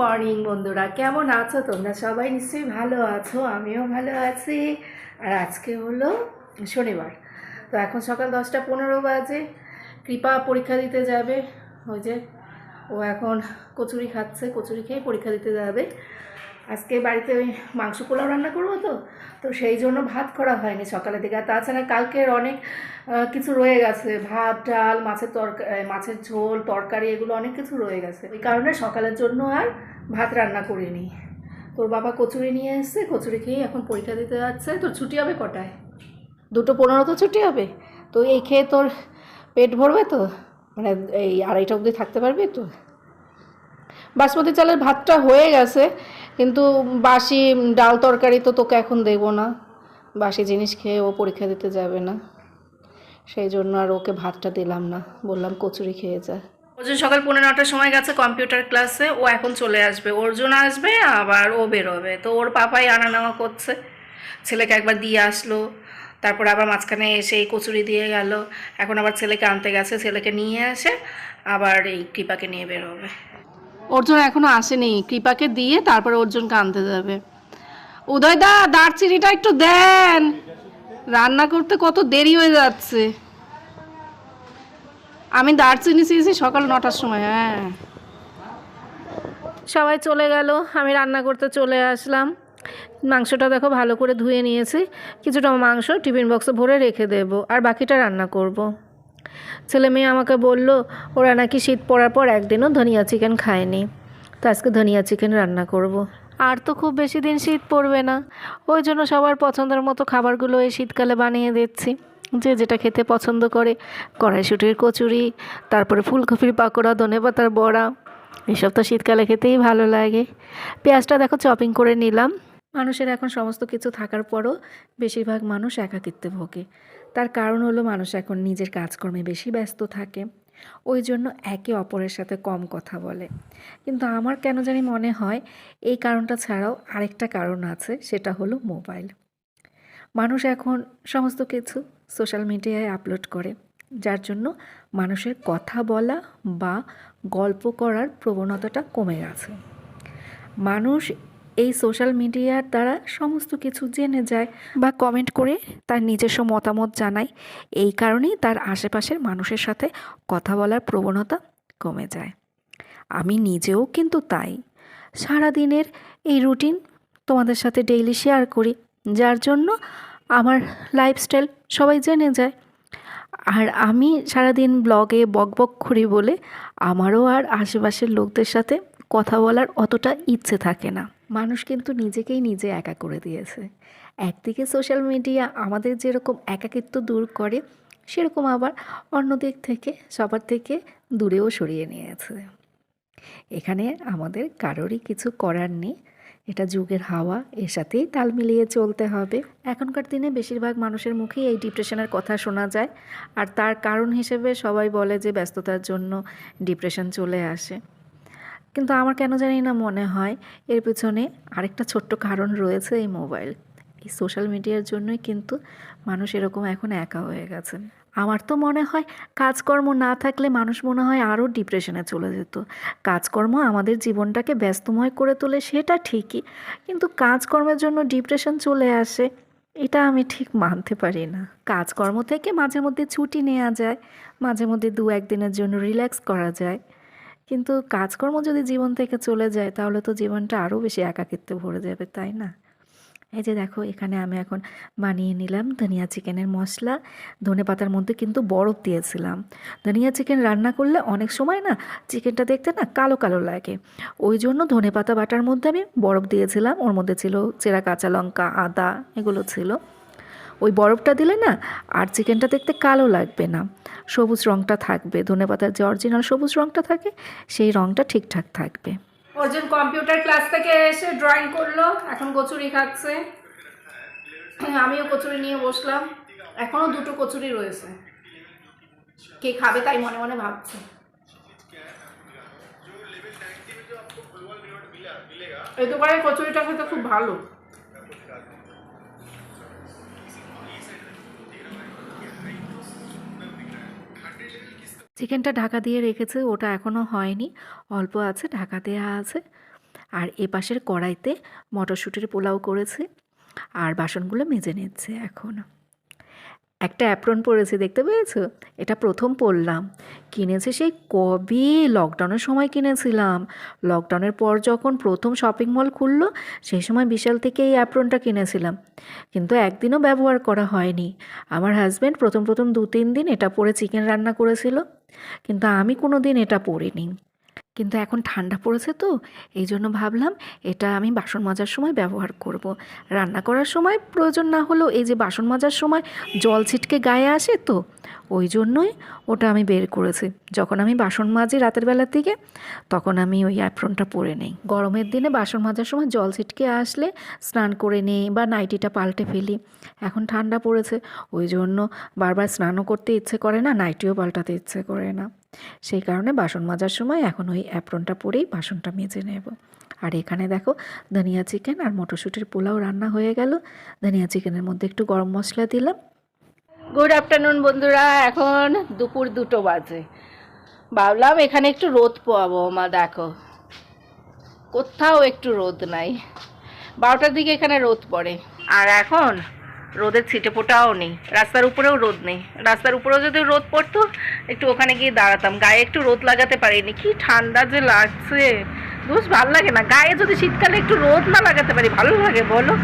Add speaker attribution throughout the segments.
Speaker 1: Morning বন্ধুরা, কেমন আছো তোমরা? সবাই নিশ্চয়ই ভালো আছো, আমিও ভালো আছি। আর আজকে হলো শনিবার, তো এখন সকাল দশটা পনেরো বাজে, কৃপা পরীক্ষা দিতে যাবে। ওই যে, ও এখন কচুরি খাচ্ছে, কচুরি খেয়ে পরীক্ষা দিতে যাবে। আজকে বাড়িতে ওই মাংস পোলাও রান্না করব তো তো সেই জন্য ভাত করা হয়নি সকালের দিকে। আর তাছাড়া কালকের অনেক কিছু রয়ে গেছে। ভাত, ডাল, মাছের তরকারি মাছের ঝোল, তরকারি, এগুলো অনেক কিছু রয়ে গেছে। এই কারণে সকালের জন্য আর ভাত রান্না করিনি। তোর বাবা কচুরি নিয়ে এসছে, কচুরি খেয়ে এখন পরীক্ষা দিতে যাচ্ছে। তোর ছুটি হবে কটায়? দুটো পনেরো তো ছুটি হবে। তো এই খেয়ে তোর পেট ভরবে তো? মানে এই আড়াইটা অবধি থাকতে পারবি তো? বাসমতি চালের ভাতটা হয়ে গেছে, কিন্তু বাসি ডাল তরকারি তো তোকে এখন দেবো না। বাসি জিনিস খেয়ে ও পরীক্ষা দিতে যাবে না। সেই জন্য আর ওকে ভাতটা দিলাম না। বললাম কচুরি খেয়ে যা। অর্জুন, সকাল পনেরো নটার সময় গেছে কম্পিউটার ক্লাসে। ও এখন চলে আসবে। অর্জুন আসবে, আবার ও বেরোবে। তো ওর পাপাই আনা নেওয়া করছে। ছেলেকে একবার দিয়ে আসলো। তারপর আবার মাঝখানে এসে এই কচুরি দিয়ে গেল। এখন আবার ছেলেকে আনতে গেছে। ছেলেকে নিয়ে আসে আবার এই কৃপাকে নিয়ে বেরোবে। অর্জুন এখনও আসেনি। কৃপাকে দিয়ে তারপরে অর্জুনকে আনতে যাবে। উদয় দা দারচিনিটা একটু দেন। রান্না করতে কত দেরি হয়ে যাচ্ছে। আমি দারচিনি চেয়েছি সকাল নটার সময় হ্যাঁ। সবাই চলে গেল, আমি রান্না করতে চলে আসলাম। মাংসটা দেখো ভালো করে ধুয়ে নিয়েছি। কিছুটা মাংস টিফিন বক্সে ভরে রেখে দেব, আর বাকিটা রান্না করব। ছেলে মেয়ে আমাকে বলল, ওরা নাকি শীত পড়ার পর একদিনও ধনিয়া চিকেন খায়নি। তো আজকে ধনিয়া চিকেন রান্না করব। আর তো খুব বেশি দিন শীত পড়বে না। ওই জন্য সবার পছন্দের মতো খাবারগুলো এই শীতকালে বানিয়ে দিচ্ছি। যে যেটা খেতে পছন্দ করে, কড়াইশুটির কচুরি, তারপরে ফুলকপির পাকোড়া ধনেপাতার বড়া। এসব তো শীতকালে খেতেই ভালো লাগে। পেঁয়াজটা দেখো চপিং করে নিলাম। মানুষের এখন সমস্ত কিছু থাকার পরও বেশিরভাগ মানুষ একাকিত্বে ভোগে। তার কারণ হলো মানুষ এখন নিজের কাজকর্মে বেশি ব্যস্ত থাকে। ওই জন্য একে অপরের সাথে কম কথা বলে। কিন্তু আমার কেন জানি মনে হয়, এই কারণটা ছাড়াও আরেকটা কারণ আছে, সেটা হলো মোবাইল। মানুষ এখন সমস্ত কিছু সোশ্যাল মিডিয়ায় আপলোড করে, যার জন্য মানুষের কথা বলা বা গল্প করার প্রবণতাটা কমে গেছে। মানুষ এই সোশ্যাল মিডিয়ার দ্বারা সমস্ত কিছু জেনে যায় বা কমেন্ট করে তার নিজস্ব মতামত জানায়। এই কারণেই তার আশেপাশের মানুষের সাথে কথা বলার প্রবণতা কমে যায়। আমি নিজেও কিন্তু তাই। সারাদিনের এই রুটিন তোমাদের সাথে ডেইলি শেয়ার করি, যার জন্য আমার লাইফস্টাইল সবাই জেনে যায়। আর আমি সারাদিন ব্লগে বক বক করি বলে আমারও আর আশেপাশের লোকদের সাথে কথা বলার অতটা ইচ্ছে থাকে না। মানুষ কিন্তু নিজেকেই নিজে একা করে দিয়েছে। একদিকে সোশ্যাল মিডিয়া আমাদের যেরকম একাকিত্ব দূর করে, সেরকম আবার অন্য দিক থেকে, সবার থেকে দূরেও সরিয়ে নিয়েছে। এখানে আমাদের কারোরই কিছু করার নেই। এটা যুগের হাওয়া, এর সাথেই তাল মিলিয়ে চলতে হবে। এখনকার দিনে বেশিরভাগ মানুষের মুখেই এই ডিপ্রেশনের কথা শোনা যায়। আর তার কারণ হিসেবে সবাই বলে যে ব্যস্ততার জন্য ডিপ্রেশন চলে আসে। কিন্তু আমার কেন জানি না মনে হয়। এর পেছনে আরেকটা ছোট্ট কারণ রয়েছে এই মোবাইল। এই সোশ্যাল মিডিয়ার জন্যই কিন্তু মানুষ এরকম এখন একা হয়ে গেছে। আমার তো মনে হয় কাজকর্ম না থাকলে মানুষ মনে হয় আরও ডিপ্রেশনে চলে যেত। কাজকর্ম আমাদের জীবনটাকে ব্যস্তময় করে তোলে সেটা ঠিকই, কিন্তু কাজকর্মের জন্য ডিপ্রেশন চলে আসে, এটা আমি ঠিক মানতে পারি না। কাজকর্ম থেকে মাঝে মধ্যে ছুটি নেওয়া যায় মাঝে মধ্যে দু একদিনের জন্য রিল্যাক্স করা যায়। কিন্তু কাজকর্ম যদি জীবন থেকে চলে যায়, তাহলে তো জীবনটা আরও বেশি একাকিত্বে ভরে যাবে, তাই না? এই যে দেখো, এখানে আমি এখন বানিয়ে নিলাম ধনিয়া চিকেনের মশলা। ধনে পাতার মধ্যে কিন্তু বরফ দিয়েছিলাম। ধনিয়া চিকেন রান্না করলে অনেক সময় না চিকেনটা দেখতে না কালো কালো লাগে। ওই জন্য ধনে পাতা বাটার মধ্যে আমি বরফ দিয়েছিলাম। ওর মধ্যে ছিল চেরা কাঁচা লঙ্কা, আদা, এগুলো ছিল। বরফটা দিলে না আর চিকেনটা দেখতে কালো লাগবে না। সবুজ রঙটা থাকবে, ধনে পাতার যে অরিজিনাল সবুজ রঙটা থাকে, সেই রঙটা ঠিকঠাক থাকবে। অর্জুন কম্পিউটার ক্লাস থেকে এসে ড্রয়িং করল, এখন কচুরি খাচ্ছে। আমিও কচুরি নিয়ে বসলাম। এখনও দুটো কচুরি রয়েছে। কে খাবে তাই মনে মনে ভাবছে। এই দোকানের কচুরিটা খেতে খুব ভালো। চিকেনটা ঢাকা দিয়ে রেখেছে, ওটা এখনও হয়নি। অল্প আছে, ঢাকা দেওয়া আছে। আর এ পাশের কড়াইতে মটরশুঁটির পোলাও করেছে। আর বাসনগুলো মেজে নিচ্ছে এখন। একটা অ্যাপ্রন পরেছি, দেখতে পেয়েছ? এটা প্রথম পরলাম। কিনেছি সেই কবে? লকডাউনের সময় কিনেছিলাম। লকডাউনের পর যখন প্রথম শপিং মল খুললো, সেই সময় বিশাল থেকে এই অ্যাপ্রনটা কিনেছিলাম। কিন্তু একদিনও ব্যবহার করা হয়নি। আমার হাজব্যান্ড প্রথম প্রথম দু তিন দিন এটা পরে চিকেন রান্না করেছিল। কিন্তু আমি কোনো দিন এটা পরিনি। কিন্তু এখন ঠান্ডা পড়েছে তো এই জন্য ভাবলাম এটা আমি বাসন মাজার সময় ব্যবহার করব। রান্না করার সময় প্রয়োজন না হলেও এই যে বাসন মাজার সময় জল ছিটকে গায়ে আসে তো ওই জন্যই ওটা আমি বের করেছি। যখন আমি বাসন মাজি রাতের বেলার দিকে, তখন আমি ওই অ্যাপ্রনটা পরে নেই। গরমের দিনে বাসন মাজার সময় জল ছিটকে আসলে স্নান করে নেই বা নাইটিটা পাল্টে ফেলি। এখন ঠান্ডা পড়েছে ওই জন্য বারবার স্নানও করতে ইচ্ছে করে না, নাইটিও পাল্টাতে ইচ্ছে করে না। সেই কারণে বাসন মাজার সময় এখন ওই অ্যাপ্রনটা পরেই বাসনটা মেজে নেব। আর এখানে দেখো, ধনিয়া চিকেন আর মটরশুঁটির পোলাও রান্না হয়ে গেল। ধনিয়া চিকেনের মধ্যে একটু গরম মশলা দিলাম। গুড আফটারনুন বন্ধুরা। এখন দুপুর দুটো বাজে। ভাবলাম এখানে একটু রোদ পোয়াবো। মা, দেখো, কোথাও একটু রোদ নাই। বারোটার দিকে এখানে রোদ পড়ে। আর এখন রোদের ছিটে ফোটাও নেই। রাস্তার উপরেও রোদ নেই। রাস্তার উপরেও যদি রোদ পড়তো, একটু ওখানে গিয়ে দাঁড়াতাম। গায়ে একটু রোদ লাগাতে পারিনি। কি ঠান্ডা যে লাগছে। বুঝ ভালো লাগে না। গায়ে যদি শীতকালে একটু রোদ না লাগাতে পারি, ভালো লাগে, বলো?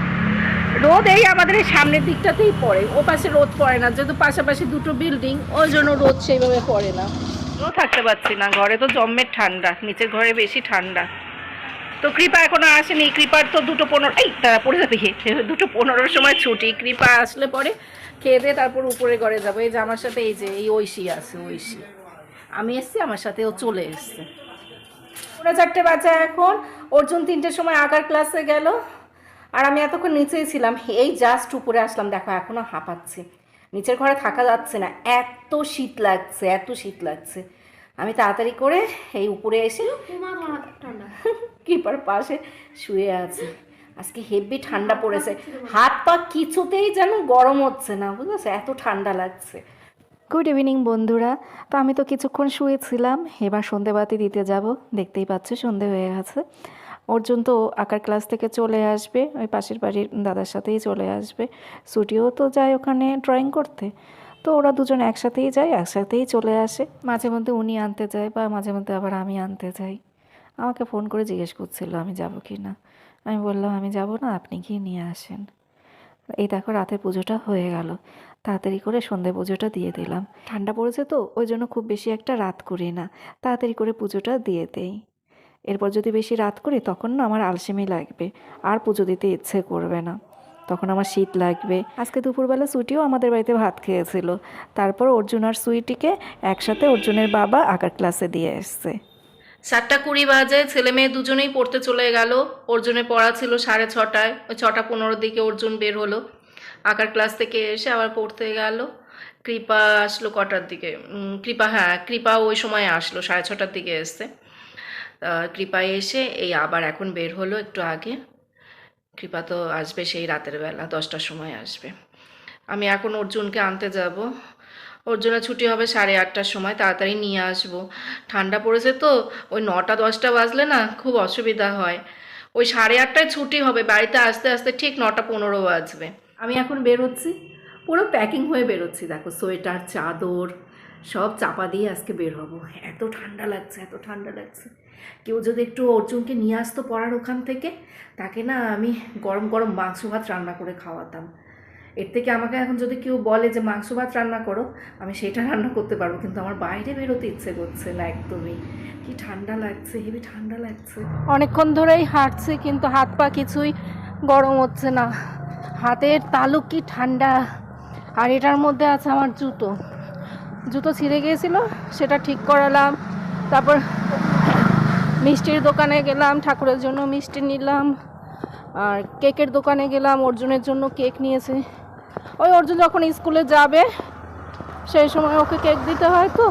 Speaker 1: রোদ এই আমাদের এই সামনের দিকটাতেই পড়ে। ও পাশে রোদ পড়ে না। যেহেতু পাশাপাশি দুটো বিল্ডিং ওই জন্য রোদ সেইভাবে পড়ে না। থাকতে পারছি না। ঘরে তো জম্মের ঠান্ডা। নিচের ঘরে বেশি ঠান্ডা। তো কৃপা এখনও আসেনি, কৃপার তো দুটো পনেরো, এই তারা পড়ে যাবে দুটো পনেরোর সময় ছুটি, কৃপা আসলে পরে খেয়ে দিয়ে তারপর উপরে ঘরে যাব। এই যে আমার সাথে, এই যে, এই ঐশী আছে, ঐশী। আমি এসছি, আমার সাথে ও চলে এসছে। ওরা চারটে বাজে এখন, অর্জুন তিনটের সময় আঁকার ক্লাসে গেল। আর আমি এতক্ষণ নিচেই ছিলাম, এই জাস্ট উপরে আসলাম, দেখো এখনও হাঁপাচ্ছি। নিচের ঘরে থাকা যাচ্ছে না, এত শীত লাগছে, এত শীত লাগছে। আমি তাড়াতাড়ি করে এই উপরে এসে কিপার পাশে শুয়ে আছে। আজকে হেভি ঠান্ডা পড়েছে। হাত পা কিছুতেই যেন গরম হচ্ছে না, বুঝেছ? এত ঠান্ডা লাগছে। গুড ইভিনিং বন্ধুরা। তো আমি তো কিছুক্ষণ শুয়েছিলাম, এবার সন্ধেবাতি দিতে যাব। দেখতেই পাচ্ছি, সন্ধে হয়ে গেছে। অর্জুন তো আঁকার ক্লাস থেকে চলে আসবে, ওই পাশের বাড়ির দাদার সাথেই চলে আসবে। ছুটিও তো যায় ওখানে ড্রয়িং করতে। তো ওরা দুজন একসাথেই যায়, একসাথেই চলে আসে। মাঝে মধ্যে উনি আনতে যায় বা মাঝে মধ্যে আবার আমি আনতে যাই। আমাকে ফোন করে জিজ্ঞেস করছিল, আমি যাব কি না? আমি বললাম, আমি যাব না, আপনি গিয়ে নিয়ে আসেন। এই দেখো, রাতের পুজোটা হয়ে গেল। তাড়াতাড়ি করে সন্ধে পুজোটা দিয়ে দিলাম। ঠান্ডা পড়েছে তো, ওই জন্য খুব বেশি একটা রাত করি না। তাড়াতাড়ি করে পুজোটা দিয়ে দেই। এরপর যদি বেশি রাত করি, তখন না আমার আলসেমি লাগবে। আর পুজো দিতে ইচ্ছে করবে না। তখন আমার শীত লাগবে। আজকে দুপুরবেলা সুইটিও আমাদের বাড়িতে ভাত খেয়েছিল। তারপর অর্জুন আর সুইটিকে একসাথে অর্জুনের বাবা আঁকার ক্লাসে দিয়ে এসছে। সাতটা কুড়ি বাজে, ছেলে মেয়ে দুজনেই পড়তে চলে গেল। অর্জুনের পড়া ছিল সাড়ে ছটায়। ওই ছটা পনেরোর দিকে অর্জুন বের হলো। আঁকার ক্লাস থেকে এসে আবার পড়তে গেল। কৃপা আসলো কটার দিকে? কৃপা হ্যাঁ কৃপা ওই সময় আসলো, সাড়ে ছটার দিকে এসছে। কৃপা এসে এই আবার এখন বের হলো একটু আগে। কৃপা তো আসবে সেই রাতের বেলা, দশটার সময় আসবে। আমি এখন অর্জুনকে আনতে যাব। অর্জুনের ছুটি হবে সাড়ে আটটার সময়, তাড়াতাড়ি নিয়ে আসব। ঠান্ডা পড়েছে তো, ওই নটা দশটা বাজলে না খুব অসুবিধা হয়। ওই সাড়ে আটটায় ছুটি হবে, বাড়িতে আসতে আসতে ঠিক নটা পনেরো বাজবে। আমি এখন বেরোচ্ছি, পুরো প্যাকিং হয়ে বেরোচ্ছি। দেখো সোয়েটার, চাদর, সব চাপা দিয়ে আজকে বের হব। এত ঠান্ডা লাগছে, এত ঠান্ডা লাগছে। কেউ যদি একটু অর্জুনকে নিয়ে আসতো পড়ার ওখান থেকে, তাকে না আমি গরম গরম মাংস ভাত রান্না করে খাওয়াতাম। এর থেকে আমাকে এখন যদি কেউ বলে যে, মাংস ভাত রান্না করো, আমি সেটা রান্না করতে পারব। কিন্তু আমার বাইরে বেরোতে ইচ্ছে করছে না একদমই। কি ঠান্ডা লাগছে, হেবি ঠান্ডা লাগছে। অনেকক্ষণ ধরেই হাঁটছি, কিন্তু হাত পা কিছুই গরম হচ্ছে না। হাতের তালুক কি ঠান্ডা। আর এটার মধ্যে আছে আমার জুতো। জুতো ছিঁড়ে গিয়েছিল, সেটা ঠিক করালাম। তারপর মিষ্টির দোকানে গেলাম, ঠাকুরের জন্য মিষ্টি নিলাম। আর কেকের দোকানে গেলাম, অর্জুনের জন্য কেক নিয়েছে। ওই অর্জুন যখন স্কুলে যাবে সেই সময় ওকে কেক দিতে হয় তো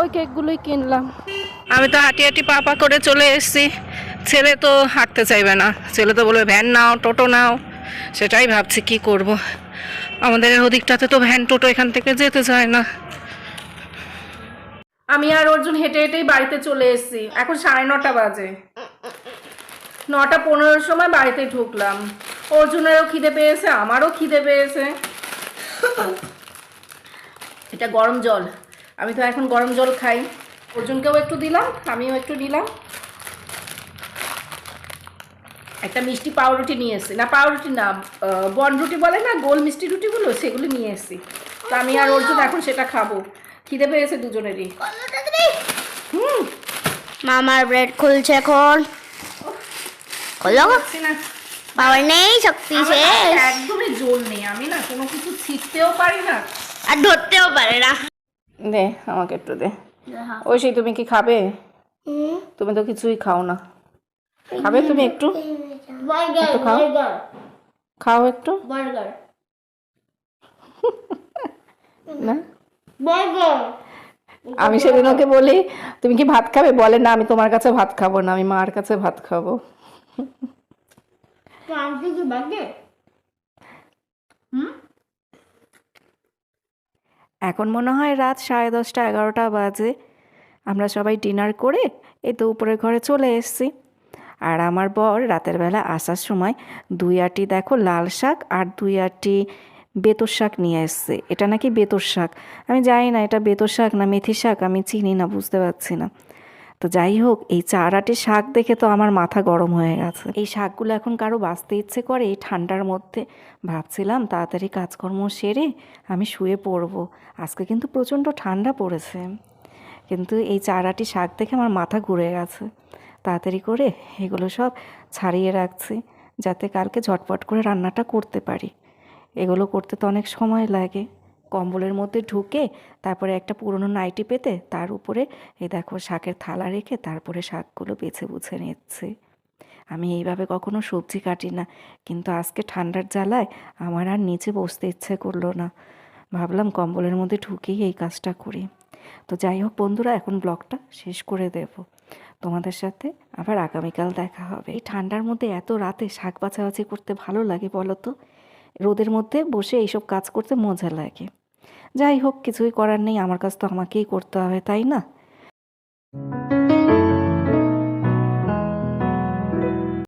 Speaker 1: ওই কেকগুলোই কিনলাম। আমি তো হাঁটি হাঁটি পা পা করে চলে এসেছি। ছেলে তো হাঁটতে চাইবে না। ছেলে তো বলবে ভ্যান নাও টোটো নাও। সেটাই ভাবছি কি করব? আমাদের ওদিকটাতে তো ভ্যান টোটো এখান থেকে যেতে চায় না। আমি আর অর্জুন হেঁটে হেঁটেই বাড়িতে চলে এসেছি। এখন সাড়ে নটা বাজে। নটা পনেরোর সময় বাড়িতে ঢুকলাম। অর্জুনেরও খিদে পেয়েছে আমারও খিদে পেয়েছে। এটা গরম জল। আমি তো এখন গরম জল খাই। অর্জুনকেও একটু দিলাম আমিও একটু দিলাম। একটা মিষ্টি পাউরুটি নিয়ে এসেছি। না পাউরুটি না আহ, বন রুটি বলে না গোল মিষ্টি রুটিগুলো সেগুলো নিয়ে এসেছি। তো আমি আর অর্জুন এখন সেটা খাব। খিদে পেয়েছে দুজনেরই। হুম।
Speaker 2: মামার ব্রেড খুলছে এখন। খোলো
Speaker 1: না।
Speaker 2: পাওয়ার নেই শক্তি শেষ।
Speaker 1: একদমই জোর নেই আমি না কোনো কিছু ছিটতেও পারি না।
Speaker 2: আর ধরতেও পারে না।
Speaker 1: দে আমাকে একটু দে। ওই সেই তুমি কি খাবে? তুমি তো কিছুই খাও না। খাবে তুমি একটু? একটু খাও। খাও একটু।
Speaker 2: বার্গার।
Speaker 1: না?
Speaker 2: বার্গার।
Speaker 1: আমি সেদিন ওকে বলি তুমি কি ভাত খাবে? বলে না আমি তোমার কাছে ভাত খাব না আমি মার কাছে ভাত খাব।
Speaker 2: আমি কি বার্গার
Speaker 1: এখন মনে হয় রাত সাড়ে দশটা, এগারোটা বাজে। আমরা সবাই ডিনার করে এই তো উপরের ঘরে চলে এসেছি। আর আমার বর রাতের বেলা আসার সময় দুই আটি, দেখো, লাল শাক আর দুই আটি বেতর শাক নিয়ে এসছে। এটা নাকি বেতর শাক? আমি জানি না, এটা বেতর শাক না মেথি শাক? আমি চিনি না, বুঝতে পারছি না। তো যাই হোক, এই চার শাক দেখে তো আমার মাথা গরম হয়ে গেছে। এই শাকগুলো এখন কারও বাঁচতে ইচ্ছে করে, এই ঠান্ডার মধ্যে। ভাবছিলাম তাড়াতাড়ি কাজকর্ম সেরে আমি শুয়ে পড়ব। আজকে কিন্তু প্রচণ্ড ঠান্ডা পড়েছে। কিন্তু এই চারাটি শাক দেখে আমার মাথা ঘুরে গেছে। তাড়াতাড়ি করে এগুলো সব ছাড়িয়ে রাখছি, যাতে কালকে ঝটপট করে রান্নাটা করতে পারি। এগুলো করতে তো অনেক সময় লাগে। কম্বলের মধ্যে ঢুকে তারপরে একটা পুরনো নাইটি পেতে তার উপরে, এই দেখো, শাকের থালা রেখে তারপরে শাকগুলো বেছে বুছে নিচ্ছে। আমি এইভাবে কখনো সবজি কাটি না, কিন্তু আজকে ঠান্ডার জ্বালায় আমার আর নিচে বসতে ইচ্ছে করল না। ভাবলাম কম্বলের মধ্যে ঢুকেই এই কাজটা করি। তো যাই হোক বন্ধুরা, এখন ব্লগটা শেষ করে দেব। তোমাদের সাথে আবার আগামীকাল দেখা হবে। এই ঠান্ডার মধ্যে এত রাতে শাক বাছাবাছি করতে ভালো লাগে বলো তো? রোদের মধ্যে বসে এইসব কাজ করতে মজা লাগে। যাই হোক কিছুই করার নেই। আমার কাজ তো আমাকেই করতে হবে তাই না?